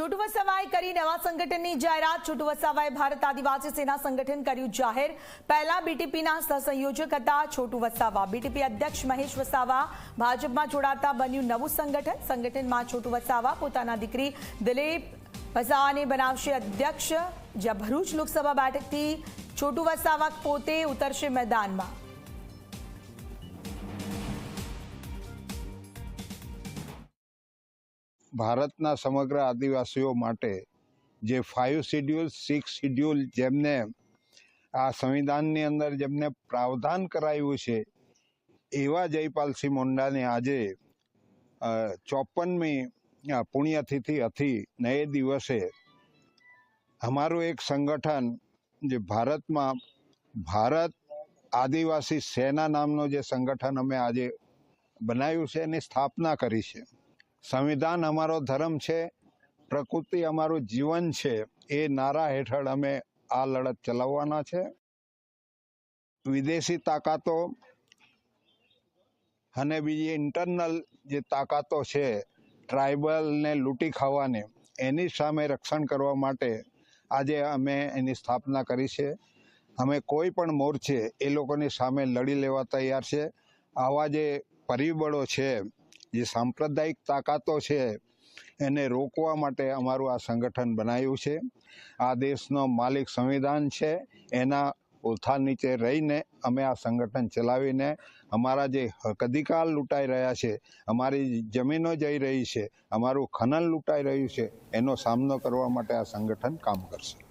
છોટુ વસાવાએ કરી નવા સંગઠનની જાહેરાત. છોટુ વસાવાએ ભારત આદિવાસી સેના સંગઠન કર્યું જાહેર. પહેલા બીટીપીના સહસંયોજક હતા છોટુ વસાવા બીટીપી અધ્યક્ષ મહેશ વસાવા ભાજપમાં જોડાતા બન્યું નવું સંગઠન. સંગઠનમાં છોટુ વસાવા પોતાના દીકરી દિલીપ વસાવાને બનાવશે અધ્યક્ષ. જ્યાં ભરૂચ લોકસભા બેઠકથી છોટુ વસાવા પોતે ઉતરશે મેદાનમાં. ભારતના સમગ્ર આદિવાસીઓ માટે જે ફાઇવ શિડ્યુલ સિક્સ શિડ્યુલ જેમને આ સંવિધાનની અંદર જેમને પ્રાવધાન કરાયું છે, એવા જયપાલસિંહ મુંડાને આજે ચોપનમી પુણ્યતિથિ હતી ને એ દિવસે અમારું એક સંગઠન જે ભારતમાં, ભારત આદિવાસી સેના નામનું જે સંગઠન અમે આજે બનાવ્યું છે, એની સ્થાપના કરી છે. સંવિધાન અમારો ધર્મ છે, પ્રકૃતિ અમારું જીવન છે, એ નારા હેઠળ અમે આ લડત ચલાવવાના છે. વિદેશી તાકાતો અને બીજી ઇન્ટરનલ જે તાકાતો છે ટ્રાઇબલને લૂંટી ખાવાની, એની સામે રક્ષણ કરવા માટે આજે અમે એની સ્થાપના કરી છે. અમે કોઈ પણ મોરચે એ લોકોની સામે લડી લેવા તૈયાર છે. આવા જે પરિબળો છે જે સાંપ્રદાયિક તાકાતો છે, એને રોકવા માટે અમારું આ સંગઠન બનાવ્યું છે. આ દેશનો માલિક સંવિધાન છે, એના ઓથા નીચે રહીને અમે આ સંગઠન ચલાવીને અમારા જે હક અધિકાર લૂંટાઈ રહ્યા છે, અમારી જમીનો જઈ રહી છે, અમારું ખનન લૂંટાઈ રહ્યું છે, એનો સામનો કરવા માટે આ સંગઠન કામ કરશે.